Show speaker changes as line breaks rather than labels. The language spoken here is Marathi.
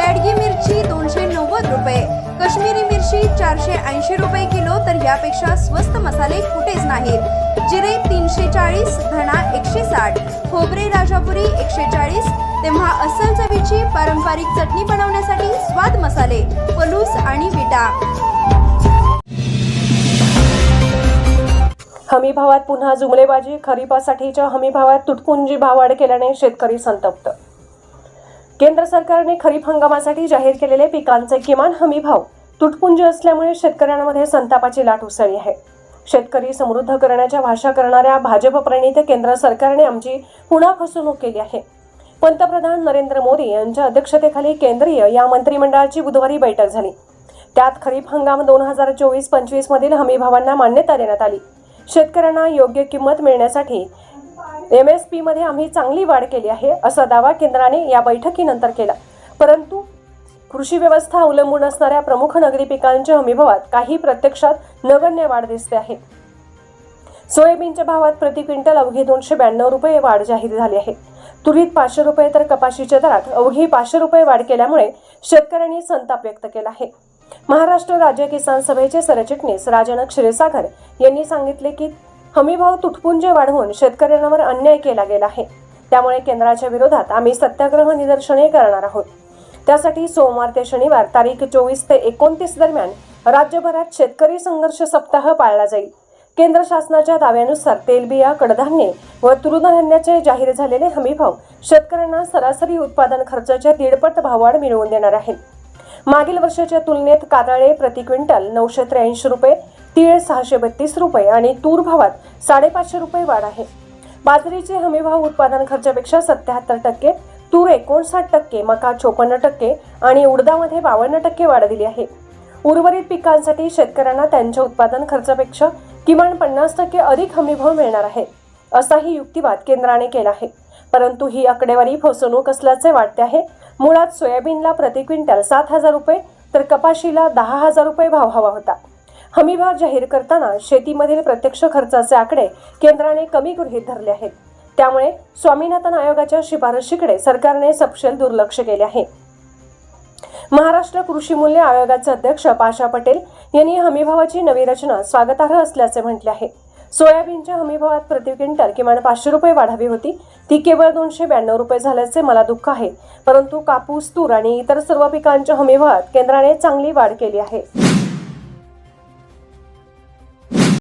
बॅडगी मिरची दोनशे नव्वद रुपये. काश्मीरी मिरची चारशे ऐंशी रुपये किलो तर यापेक्षा स्वस्त मसाले कुठेच नाहीत. जिरे तीनशे चाळीस धणा एकशे साठ खोबरे राजापुरी एकशे चाळीस. तेव्हा अस्सल चवीची पारंपरिक चटणी बनवण्यासाठी स्वाद मसाले पलूस आणि विटा.
हमी भावात पुन्हा जुमलेबाजी खरीपासाठीच्या हमी भावात तुटपुंजी भाववाढ केल्याने शेतकरी संतप्त केंद्र सरकारने खरीप हंगामासाठी जाहीर केलेले पिकांचे किमान हमी भाव तुटपुंजी असल्यामुळे शेतकऱ्यांमध्ये संतापाची लाट उसळली आहे. शेतकरी समृद्ध करण्याच्या भाषा करणाऱ्या भाजप प्रणित केंद्र सरकारने आमची पुन्हा फसवणूक केली आहे. पंतप्रधान नरेंद्र मोदी यांच्या अध्यक्षतेखाली केंद्रीय या मंत्रिमंडळाची बुधवारी बैठक झाली. त्यात खरीप हंगाम दोन हजार चोवीस पंचवीस मधील मान्यता देण्यात आली. शेतकऱ्यांना योग्य किंमत मिळण्यासाठी एम एस पीमध्ये आम्ही चांगली वाढ केली आहे असा दावा केंद्राने या बैठकीनंतर केला. परंतु कृषी व्यवस्था अवलंबून असणाऱ्या प्रमुख नगरी पिकांच्या हमीभावात काही प्रत्यक्षात नगण्य वाढ दिसते आहे. सोयाबीनच्या भावात प्रति क्विंटल अवघी दोनशे ब्याण्णव रुपये वाढ जाहीर झाली आहे. तुरीत पाचशे रुपये तर कपाशीच्या दरात अवघी पाचशे रुपये वाढ केल्यामुळे शेतकऱ्यांनी संताप व्यक्त केला आहे. महाराष्ट्र राज्य किसान सभेचे सरचिटणीस राजन क्षीरसागर यांनी सांगितले की हमीभाव तुटपुंजे वाढवून शेतकऱ्यांवर अन्याय केला गेला आहे. त्यामुळे केंद्राच्या विरोधात आम्ही सत्याग्रह निदर्शने करणार आहोत. त्यासाठी सोमवार ते शनिवार तारीख चोवीस ते एकोणतीस दरम्यान राज्यभरात शेतकरी संघर्ष सप्ताह पाळला जाईल. केंद्र शासनाच्या दाव्यानुसार तेलबिया कडधान्ये व तृणधान्याचे जाहीर झालेले हमीभाव शेतकऱ्यांना सरासरी उत्पादन खर्चाच्या दीडपट भाववाढ मिळवून देणार आहे मागील वर्षाच्या तुलनेत कादळे प्रति क्विंटल नऊशे त्र्याऐंशी रुपये तीळ सहाशे बत्तीस रुपये आणि तूर भावात साडेपाचशे रुपये वाढ आहे. बाजरीचे हमीभाव उत्पादन खर्चापेक्षा सत्याहत्तर टक्के तूर एकोणसाठ टक्के मका चोपन्न टक्के आणि उडदामध्ये बावन्न टक्के वाढ दिली आहे. उर्वरित पिकांसाठी शेतकऱ्यांना त्यांच्या उत्पादन खर्चापेक्षा किमान पन्नास टक्के अधिक हमीभाव मिळणार आहे असाही युक्तिवाद केंद्राने केला आहे. परंतु ही आकडेवारी फसवणूक असल्याचे वाटते आहे. मुळात सोयाबीनला प्रति क्विंटल सात हजार रुपये तर कपाशीला दहा हजार रुपये भाव हवा होता. हमीभाव जाहीर करताना शेतीमधील प्रत्यक्ष खर्चाचे आकडे केंद्राने कमी गृहीत धरले आहेत. त्यामुळे स्वामीनाथन आयोगाच्या शिफारशीकडे सरकारने सपशेल दुर्लक्ष केले आहे. महाराष्ट्र कृषी मूल्य आयोगाचे अध्यक्ष पाशा पटेल यांनी हमीभावाची नवी रचना स्वागतार्ह असल्याचे म्हटले आहे. सोयाबीनच्या हमीभावात प्रति क्विंटल किमान पाचशे रुपये वाढावी होती. ती केवळ दोनशे ब्याण्णव रुपये झाल्याचे मला दुःख आहे. परंतु कापूस तूर आणि इतर सर्व पिकांच्या हमीभावात केंद्राने चांगली वाढ केली आहे.